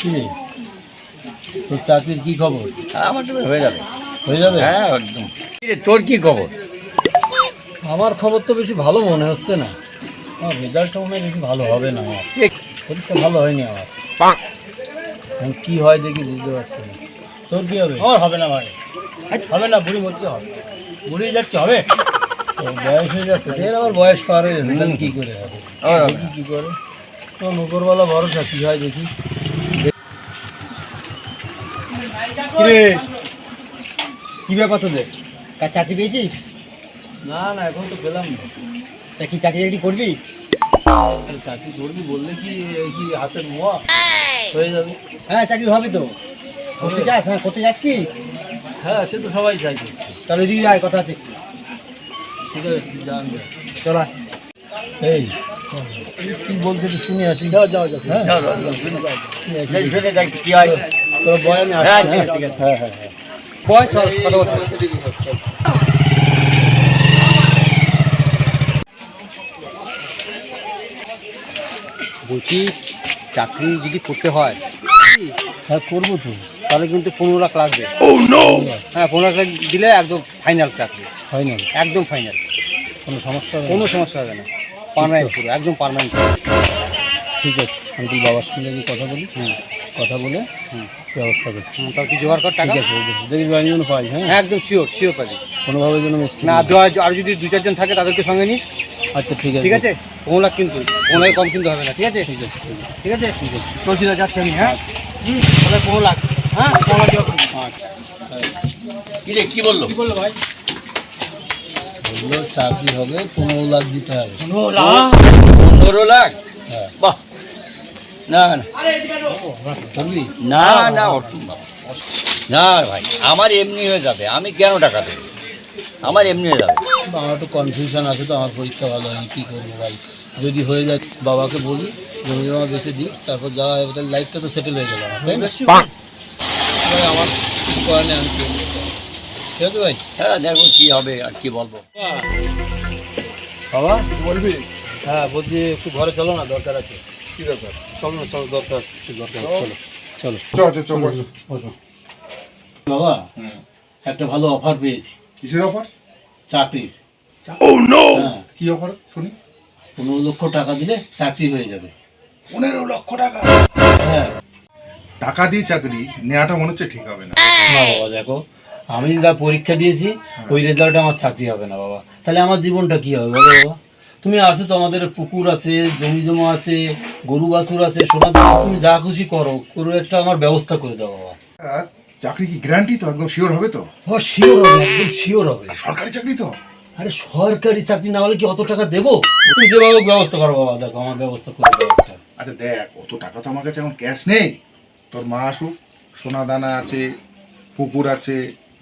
কি? রে তোর চাকরির কি খবর? আমার তো হয়ে যাবে। হয়ে যাবে? হ্যাঁ একদম। তোর কি খবর? আমার খবর তো বেশি ভালো মনে হচ্ছে না। আমার রেজাল্টটা মনে হয় বেশি ভালো হবে না আমার। পরীক্ষা ভালো হয়নি আমার। এখন কি হয় দেখি বুঝতে পারছি না। তোর কি হবে? আমার হবে না ভাই। হবে না বুড়ি মরতে হবে। বুড়ি যাচ্ছে হবে? বয়স হয়ে যাচ্ছে এর আমার বয়স পার হয়ে যাচ্ছে তাহলে কি করে হবে? কি করে? তোর উপরওয়ালা ভরসা কি হয় দেখি। কিরে? কি ব্যাপার তোদের? কার চাকরি পেয়েছিস? না না এখন তো পেলাম না। তা কি চাকরি রেডি করবি? চাকরি ধরবি বললে কি কি হাতের মোয়া? হয়ে যাবে। হ্যাঁ চাকরি হবে তো। করতে চাস? হ্যাঁ করতে চাস কি? হ্যাঁ সে তো সবাই চাইছে তাহলে দিদি আয় কথা আছে ঠিক আছে জান চলা এই কি বলছে শুনে আসি। যাও যাও যাও। হ্যাঁ চল, শুনে যাই, শুনে যাই, কি হয় তোর বয় আমি হ্যাঁ, ঠিক হ্যাঁ আছে, হ্যাঁ হ্যাঁ হ্যাঁ। বয় চল কথা বলছো বলছি চাকরি যদি করতে হয় হ্যাঁ করব তো। তাহলে কিন্তু পনেরো লাখ লাগবে। হ্যাঁ পনেরো লাখ দিলে একদম ফাইনাল চাকরি। হয় না একদম ফাইনাল কোনো সমস্যা হবে কোনো সমস্যা হবে না। পারমানেন্ট পুরো একদম পারমানেন্ট ঠিক আছে আমি তুই বাবার সঙ্গে কথা বলি। হুম। কথা বলে ব্যবস্থা করছি। তাও কি জোগাড় কর টাকা? ঠিক আছে দেখি আমি যেন পাই হ্যাঁ? হ্যাঁ একদম শিওর শিওর পাবি। কোনোভাবে যেন মিষ্টি না আর যদি দু চারজন থাকে তাদেরকে সঙ্গে নিস। আচ্ছা ঠিক আছে। ঠিক আছে? পনেরো লাখ কিন্তু লাখ কম কিন্তু হবে না ঠিক আছে? ঠিক আছে ঠিক আছে। ঠিক আছে? যাচ্ছি আমি হ্যাঁ? হুম, তাহলে পনেরো লাখ হ্যাঁ? পনেরো লাখ দেওয়া কি রে, কি বলল? কি বলল ভাই? বলল চাকরি হবে পনেরো লাখ দিতে হবে। পনেরো লাখ? পনেরো লাখ? হ্যাঁ। বাহ না না। না না অসম্ভব। না ভাই আমার এমনি হয়ে যাবে। আমি কেন টাকা দেবো? আমার এমনি হয়ে যাবে। আমার একটু কনফিউশন আছে তো আমার পরীক্ষা ভালো হয়নি কী করব ভাই? যদি হয়ে যায় বাবাকে বলি জমি জমা বেঁচে দিই। তারপর যা হয় তাহলে লাইফটা তো সেটেল হয়ে গেল আমার তাই আমার করার নেই আমি ঠিক আছে ভাই? হ্যাঁ দেখো কি হবে আর কি বলব। বাবা বলবি? হ্যাঁ বলছি একটু ঘরে চলো না দরকার আছে। কি দরকার? চলো না চলো দরকার দরকার? আছে, চলো চলো। চ চ চ বসো বসো। বাবা একটা ভালো অফার পেয়েছি। কিসের অফার চাকরির। হ্যাঁ। কি অফার শুনি? পনেরো লক্ষ টাকা দিলে চাকরি হয়ে যাবে। পনেরো লক্ষ টাকা? হ্যাঁ। টাকা দিয়ে চাকরি নেওয়াটা মনে হচ্ছে ঠিক হবে না। না বাবা দেখো আমি যা পরীক্ষা দিয়েছি ওই রেজাল্টে আমার চাকরি হবে না বাবা। তাহলে আমার জীবনটা কি হবে বলো বাবা? তুমি আছে তো আমাদের পুকুর আছে জমি জমা আছে গরু বাছুর আছে সোনা তুমি যা খুশি করো করে একটা আমার ব্যবস্থা করে দাও বাবা। আর চাকরি কি গ্যারান্টি তো? একদম শিওর হবে তো? ও শিওর হবে একদম শিওর হবে। সরকারি চাকরি তো? আরে সরকারি চাকরি না হলে কি অত টাকা দেবো? তুমি যেভাবে হোক ব্যবস্থা করো বাবা দেখো আমার ব্যবস্থা করে দাও একটা। আচ্ছা দেখ অত টাকা তো আমার কাছে এখন ক্যাশ নেই। তোর মা আসুক সোনা দানা আছে পুকুর আছে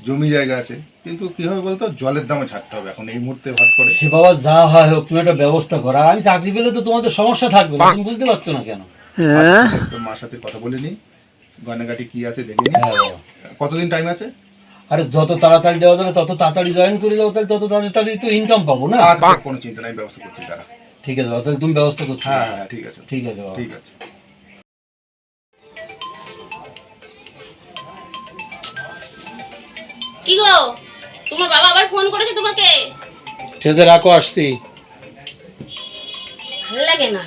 জমি জায়গা আছে। কিন্তু কি হবে বলতো? জলের দামে ছাড়তে হবে এখন এই মুহূর্তে ভাট করে। সে বাবা যা হয় হোক তুমি একটা ব্যবস্থা করো। আমি চাকরি পেলে তো তোমাদের সমস্যা থাকবে না। তুমি বুঝতে পারছ না কেন? আচ্ছা, মার সাথে কথা বলে নি গয়নাগাটি কি আছে দেখে নি হ্যাঁ কতদিন টাইম আছে? আরে যত তাড়াতাড়ি দেওয়া যাবে তত তাড়াতাড়ি জয়েন করে দাও তাহলে তত তাড়াতাড়ি তো ইনকাম পাবো না? আচ্ছা কোনো চিন্তা নাই ব্যবস্থা করছি তারা ঠিক আছে তাহলে তুমি ব্যবস্থা করছ। হ্যাঁ হ্যাঁ ঠিক আছে। ঠিক আছে ঠিক আছে। কি গো? তোমার বাবা আবার ফোন করেছে তোমাকে? ঠিক আছে রাখো আসছি। ভালো লাগে না।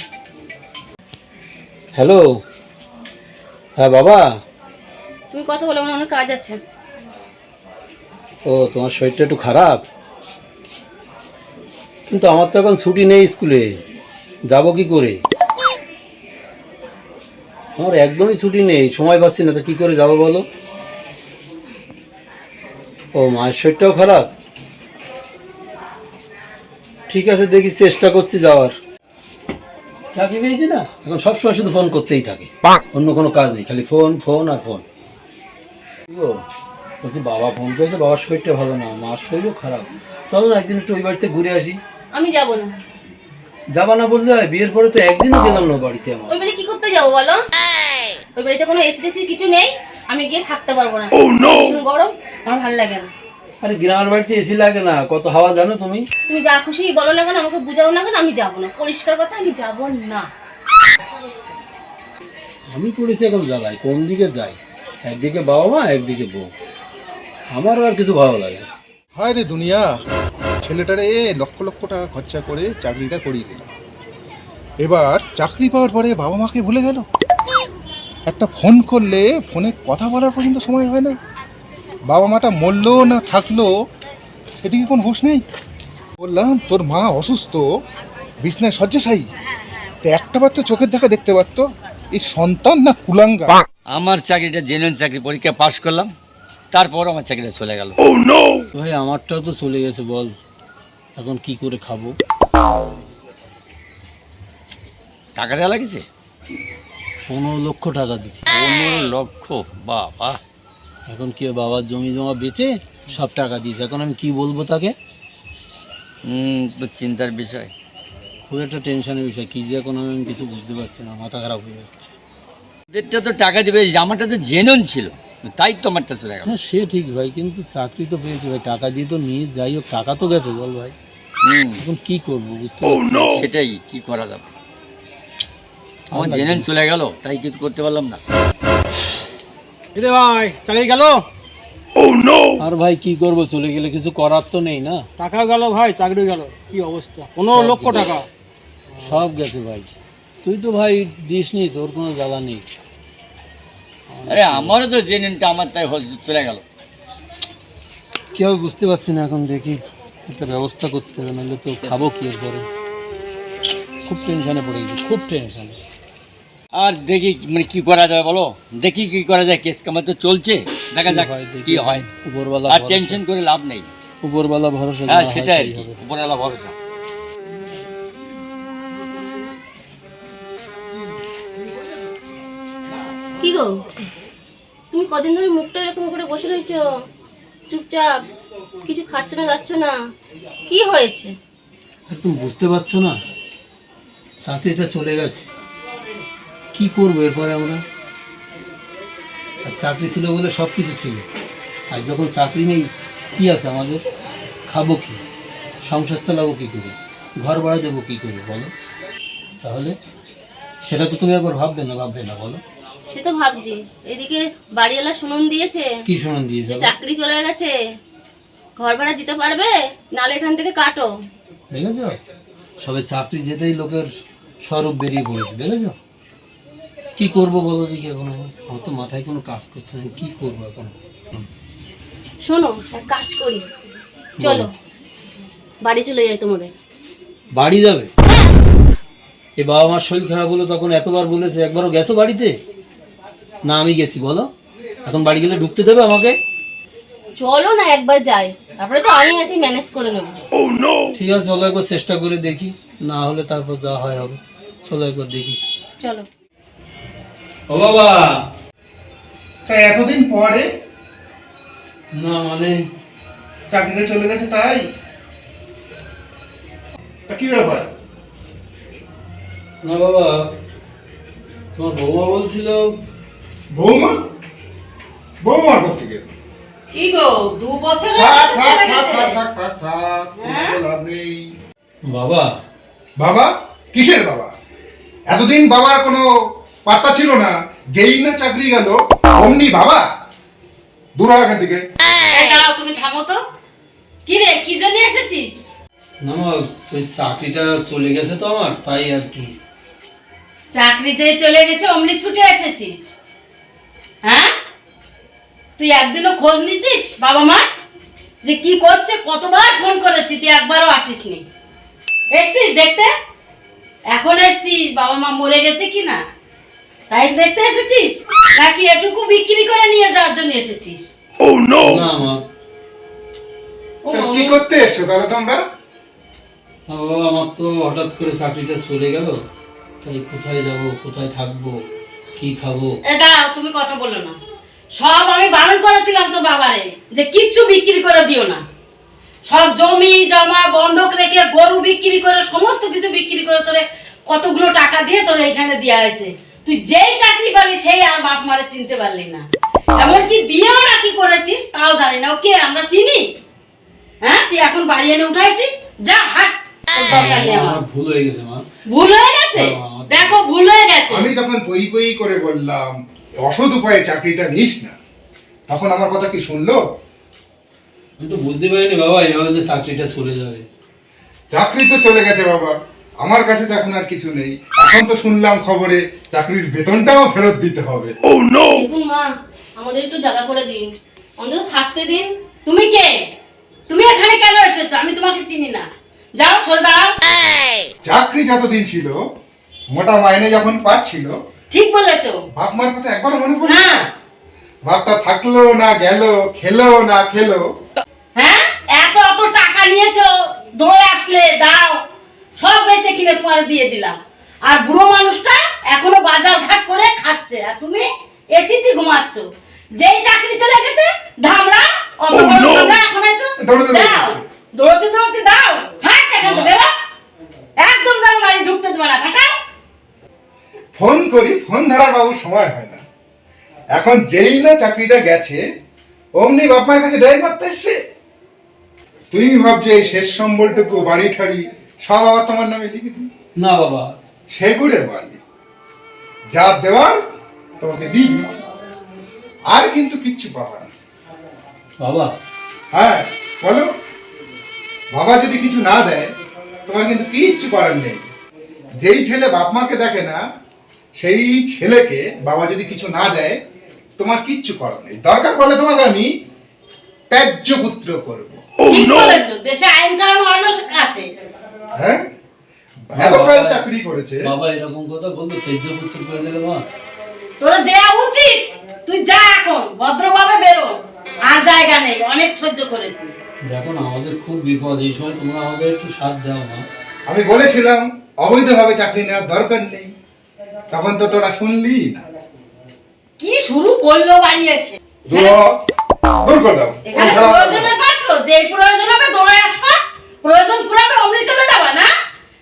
হ্যালো? হ্যাঁ বাবা? তুমি কথা বলো আমার অনেক কাজ আছে। ও তোমার শরীরটা একটু খারাপ? কিন্তু আমার তো এখন ছুটি নেই স্কুলে। যাব কি করে? আমার একদমই ছুটি নেই সময় পাচ্ছি না তো কী করে যাব বলো? ও মায়ের শরীরটাও খারাপ? ঠিক আছে দেখি চেষ্টা করছি যাওয়ার। চাকরি পেয়েছি না? এখন সবসময় শুধু ফোন করতেই থাকে। অন্য কোনো কাজ নেই খালি ফোন ফোন আর ফোন গো? বলছি বাবা ফোন করেছে বাবার শরীরটা ভালো না মার শরীরও খারাপ। চলো না একদিন একটু ওই বাড়িতে ঘুরে আসি। আমি যাব না। যাবা না বললে হয় বিয়ের পরে তো একদিনও গেলাম না বাড়িতে আমার। ওই বাড়ি কি করতে যাব বলো? ওই বাড়িতে কোনো এসি টেসি কিছু নেই আমি গিয়ে থাকতে পারব না। ভীষণ গরম আমার ভালো লাগে না। আরে গ্রামের বাড়িতে এসি লাগে না কত হাওয়া জানো তুমি? তুমি যা খুশি বলো না কেন আমাকে বুঝাও না কেন আমি যাব না। পরিষ্কার কথা আমি যাব না। আমি পড়েছি এখন জ্বালাই কোন দিকে যাই? একদিকে বাবা মা একদিকে বউ। আমারও আর কিছু ভালো লাগে না। হায় রে দুনিয়া ছেলেটারে লক্ষ লক্ষ টাকা খরচা করে চাকরিটা করিয়ে দিল। এবার চাকরি পাওয়ার পরে বাবা মাকে ভুলে গেল? একটা ফোন করলে ফোনে কথা বলার পর্যন্ত সময় হয় না। বাবা মাটা মরলো না থাকল সেদিকে কোনো হুঁশ নেই? বললাম তোর মা অসুস্থ বিছনায় শয্যাশায়ী। তো একটা বার তো চোখের দেখা দেখতে পারতো এই সন্তান না কুলাঙ্গা? আমার চাকরিটা জেনুইন চাকরি পরীক্ষা পাশ করলাম তারপর আমার চাকরিটা চলে গেল। ভাই আমারটাও তো চলে গেছে বল। এখন কি করে খাব? টাকা দেওয়া লাগছে? পনেরো লক্ষ টাকা দিচ্ছি পনেরো লক্ষ? বাবা। এখন কি বাবার জমি জমা বেচে সব টাকা দিয়েছে? এখন আমি কি বলব তাকে? তো চিন্তার বিষয়। খুব একটা টেনশনের বিষয়। কি যে এখন আমি কিছু বুঝতে পারছি না মাথা খারাপ হয়ে যাচ্ছে। ওদেরটা তো টাকা দেবে জামাটা তো জেনুইন ছিল। তাই তো আমারটা চলে গেল। হ্যাঁ সে ঠিক ভাই কিন্তু চাকরি তো পেয়েছি ভাই। টাকা দিয়ে তো নিয়ে যাই হোক টাকা তো গেছে বল ভাই। হুম। এখন কি করব বুঝতে পারছি সেটাই কি করা যাবে? আমার জেনুইন চলে গেল তাই কিছু করতে পারলাম না। রে ভাই চাকরি গেল? আর ভাই কি করব? চলে গেলে কিছু করার তো নেই না? টাকাও গেল ভাই চাকরি গেল। কি অবস্থা? পনেরো লক্ষ টাকা। সব গেছে ভাই। তুই তো ভাই দিসনি তোর কোনো জ্বালা নেই। আরে আমারও তো জেনুইনটা আমার তাই চলে গেল। কেউ বুঝতে পারছি না এখন দেখি। একটা ব্যবস্থা করতে হবে নাহলে তো খাব কি এরপরে? খুব টেনশনে পড়ে গেছি খুব টেনশনে আর দেখি মানে কি করা যায় বলো? দেখি কি করা যায় কেস কামাই তো চলছে। দেখা যাক দেখি। কি হয়। উপরওয়ালা আর টেনশন করে লাভ নেই। উপরওয়ালা ভরসা হ্যাঁ সেটাই আর কি উপরওয়ালা ভরসা। কি গো? তুমি কদিন ধরে মুখটা এরকম করে বসে রয়েছো? চুপচাপ কিছু খাচ্ছ না যাচ্ছ না? কি হয়েছে? আর তুমি বুঝতে পারছ না? সাথে চাকরিটা চলে গেছে। কি করব এরপরে আমরা? আর চাকরি ছিল বলে সব কিছু ছিল। আর যখন চাকরি নেই কি আছে আমাদের? খাব কি? সংসার চালাবো কী করে? ঘর ভাড়া দেবো কী করে বলো? তাহলে সেটা তো তুমি একবার ভাববে না ভাববে না বলো। সে তো ভাবছি। এদিকে বাড়িওয়ালা শুনুন দিয়েছে কি শোনান দিয়েছে? চাকরি চলে গেছে। ঘর ভাড়া দিতে পারবে? নালে এখান থেকে কাটো। দেখেছ? সবে চাকরি যেতেই লোকের স্বরূপ বেরিয়ে পড়েছে দেখেছ? কি করব বলো দেখি এখন আমি? আমার তো মাথায় কোনো কাজ করছে না কি করব এখন? শোনো এক কাজ করি। চলো। বাড়ি চলে যাই তোমাদের। বাড়ি যাবে? এ বাবা মার শরীর খারাপ হলো তখন এতবার বলেছে একবারও গেছো বাড়িতে? না আমি গেছি বলো। এখন বাড়ি গেলে ঢুকতে দেবে আমাকে? চলো না একবার যাই। তারপরে তো আমি আছি ম্যানেজ করে নেব। ঠিক আছে চলো একবার চেষ্টা করে দেখি। না হলে তারপর যা হয় হবে। চলো একবার দেখি। চলো। ও বাবা। তা এতদিন পরে? না মানে? চাকরিটা চলে গেছে তাই? তা কি ব্যাপার? না বাবা তোমার বৌমা বলছিল। বৌমা? বৌমার ঘর থেকে কি গো দু বছর থাক থাক থাক থাক থাক থাক থাক কোনো লাভ নেই। বাবা? বাবা? কিসের বাবা? এতদিন বাবার কোনো পাত্তা ছিল না। যেই না চাকরি গেল অমনি বাবা দূর হয় এখান থেকে দাঁড়াও তুমি থামো তো। কি রে কি জন্য এসেছিস? না সেই চাকরিটা চলে গেছে তো আমার তাই আর কি। চাকরিতে চলে গেছে অমনি ছুটে এসেছিস। হ্যাঁ? তুই একদিনও খোঁজ নিছিস বাবা মা যে কি করছে কতবার ফোন করেছি তুই একবারও আসিসনি। এসছিস দেখতে? এখন এসছিস বাবা মা মরে গেছে কি না তাই দেখতে এসেছিস? নাকি এটুকু বিক্রি করে নিয়ে যাওয়ার জন্য এসেছিস? না মা। কি করতে এসছো তাহলে তোমরা? না বাবা আমার তো হঠাৎ করে চাকরিটা চলে গেল। তাই কোথায় যাব কোথায় থাকব কি খাব? এ দাঁড়াও তুমি কথা বলো না। সব আমি বারণ করেছিলাম তো বাবারে যে কিচ্ছু বিক্রি করে দিও না। সব জমি জমা বন্ধক রেখে গরু বিক্রি করে সমস্ত কিছু বিক্রি করে তোরে কতগুলো টাকা দিয়ে তোর এখানে দেওয়া হয়েছে। তুই যেই চাকরি পালি সেই আর বাপ মারে চিনতে পারলি না। এমনকি বিয়েও নাকি করেছিস তাও জানি না। ওকে আমরা চিনি? হ্যাঁ তুই এখন বাড়ি এনে উঠাইছিস? যা হাট। ভুল হয়ে গেছে মা। ভুল হয়ে গেছে? দেখো ভুল হয়ে গেছে। আমি তখন পই পই করে বললাম অসৎ উপায়ে চাকরিটা নিস না। তখন আমার কথা কি শুনলো? আমি তো বুঝতে পারিনি বাবা এভাবে যে চাকরিটা চলে যাবে। চাকরি তো চলে গেছে বাবা। আমার কাছে তো এখন আর কিছু নেই। এখন তো শুনলাম খবরে চাকরির বেতনটাও ফেরত দিতে হবে। দেখুন মা আমাদের একটু জায়গা করে দিন। অন্তত থাকতে দিন। তুমি কে? তুমি এখানে কেন এসেছ? আমি তোমাকে চিনি না। যাও সরে দাঁড়াও। চাকরি যতদিন ছিল মোটা মাইনে যখন পাচ্ছিল ঠিক বলেছ। বাপ মার কথা একবারও মনে পড়ে না? বাপটা থাকল না গেল খেলো না খেলো। হ্যাঁ এত এত টাকা নিয়েছো দৌড়ে আসলে দাও সব তোমার দিয়ে দিলাম। আর বুড়ো মানুষটা এখনও বাজার ঘাট করে খাচ্ছে। আর তুমি এসিতে ঘুমাচ্ছ। যেই চাকরি চলে গেছে ধামড়া অত বড় ধামড়া এখন আছো দাও দৌড়তে দৌড়তে দাও এখান থেকে বেরো একদম ঢুকতে দেবে না। কাটাও ফোন করি ফোন ধরার বাবুর সময় হয় না। এখন যেই না চাকরিটা গেছে অমনি বাপ মায়ের কাছে ডাইরেক্ট মারতে এসছে। তুমি ভাবছ এই শেষ সম্বলটুকু বাড়ি ঠাড়ি সব আবার তোমার নামে লিখে দিই? না বাবা। সেগুড়ে যা দেওয়ার তোমাকে দিই। আর কিন্তু কিচ্ছু পাবা না। বাবা। হ্যাঁ বলো। বাবা যদি কিছু না দেয় তোমার কিন্তু কিচ্ছু করার নেই। যেই ছেলে বাপ মাকে দেখে না সেই ছেলেকে বাবা যদি কিছু না দেয় তোমার কিচ্ছু করার নেই। দরকার পড়লে তোমাকে আমি ত্যায্য পুত্র করব। দেশে আইন কানুন অনেক আছে হ্যাঁ? এতকাল চাকরি করেছে। বাবা এরকম কথা বলল তেজপুত্র করে দেবে মা। তোর দেয়া উচিত। তুই যা এখন ভদ্রভাবে বেরো। আর জায়গা নেই অনেক সহ্য করেছি। দেখো না আমাদের খুব বিপদ এই সময় তোমরা আমাদের একটু সাথ দাও মা। আমি বলেছিলাম অবৈধভাবে চাকরি নেওয়ার দরকার নেই। তখন তো তোরা শুনলি না। কি শুরু করল বাড়ি এসে? দূর দূর করে দাও। এখানে ছাড়া হবে না। প্রয়োজনের পাত্র? যে প্রয়োজন হবে দৌড়ে আসবা। প্রয়োজন পুরাবে অমনি চলে যাবা না?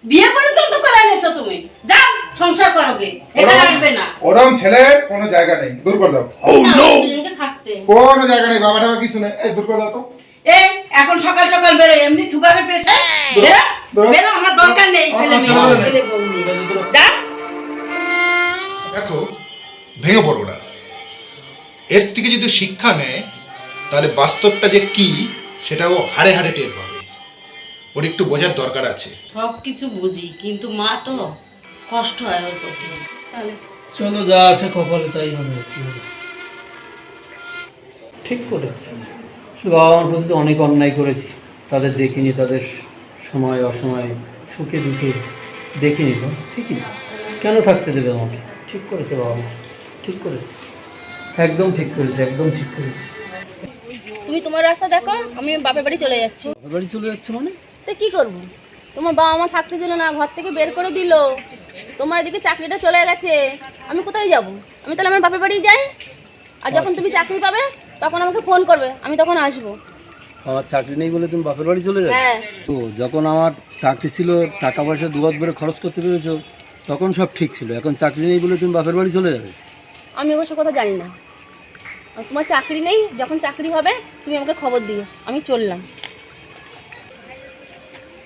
বিয়ে পর্যন্ত করে এনেছো তুমি। যাও সংসার করো গে। এখানে ওরম- আসবে না। ওরম ছেলের কোনো জায়গা নেই দূর করে দাও। না, আমাদের দুজনকে থাকতে। কোনো জায়গা নেই বাবা টাবা কিছু নেই। এই দূর করে দাও তো। এ এখন সকাল সকাল বেরো এমনি সুগারের পেশেন্ট বেরো আমার দরকার নেই ছেলে মেয়ে ছেলে। ছেলে। যা। দেখো ভেঙে পড়ো না। এর থেকে যদি শিক্ষা নেয় তাহলে বাস্তবটা যে কি সেটাও হাড়ে হাড়ে টের পাবে। ওর একটু বোঝার দরকার আছে। সব কিছু বুঝি কিন্তু মা তো কষ্ট হয় ওর প্রতি। তাহলে চলো যা আছে কপালে তাই হবে ঠিক করেছি বাবা মার প্রতি অনেক অন্যায় করেছি। তাদের দেখিনি তাদের সময় অসময় সুখে দুঃখে দেখিনি তো। ঠিকই না? কেন থাকতে দেবে আমাকে? ঠিক করেছে বাবা মা। ঠিক করেছে। একদম ঠিক করেছে একদম ঠিক করেছে। তুমি তোমার রাস্তা দেখো আমি বাপের বাড়ি চলে যাচ্ছি। বাপের বাড়ি চলে যাচ্ছে মানে? তো কি করব? তোমার বাবা মা থাকতে দিল না ঘর থেকে বের করে দিল। তোমার এদিকে চাকরিটা চলে গেছে। আমি কোথায় যাব? আমি তাহলে আমার বাপের বাড়ি যাই? আর যখন তুমি চাকরি পাবে তখন আমাকে ফোন করবে। আমি তখন আসব। আমার চাকরি নেই বলে তুমি বাপের বাড়ি চলে যাবে? হ্যাঁ। তো যখন আমার চাকরি ছিল টাকা পয়সা দুবার করে খরচ করতে পেরেছ তখন সব ঠিক ছিল। এখন চাকরি নেই বলে তুমি বাপের বাড়ি চলে যাবে? আমি অবশ্য কথা জানি না। তোমার চাকরি নেই যখন চাকরি হবে তুমি আমাকে খবর দিও। আমি চললাম।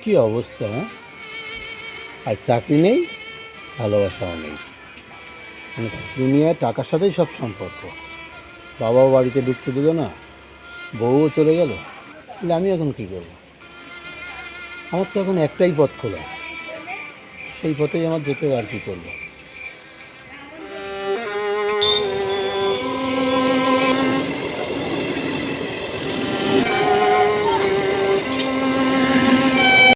কি অবস্থা? আর চাকরি নেই, ভালোবাসাও নেই। মানে দুনিয়ায় টাকার সাথেই সব সম্পর্ক। বাবাও বাড়িতে ঢুকতে দিল না, বউও চলে গেল। তাহলে আমি এখন কী করব? আমার তো এখন একটাই পথ খোলা। সেই পথেই আমার যেতে আর কী করব?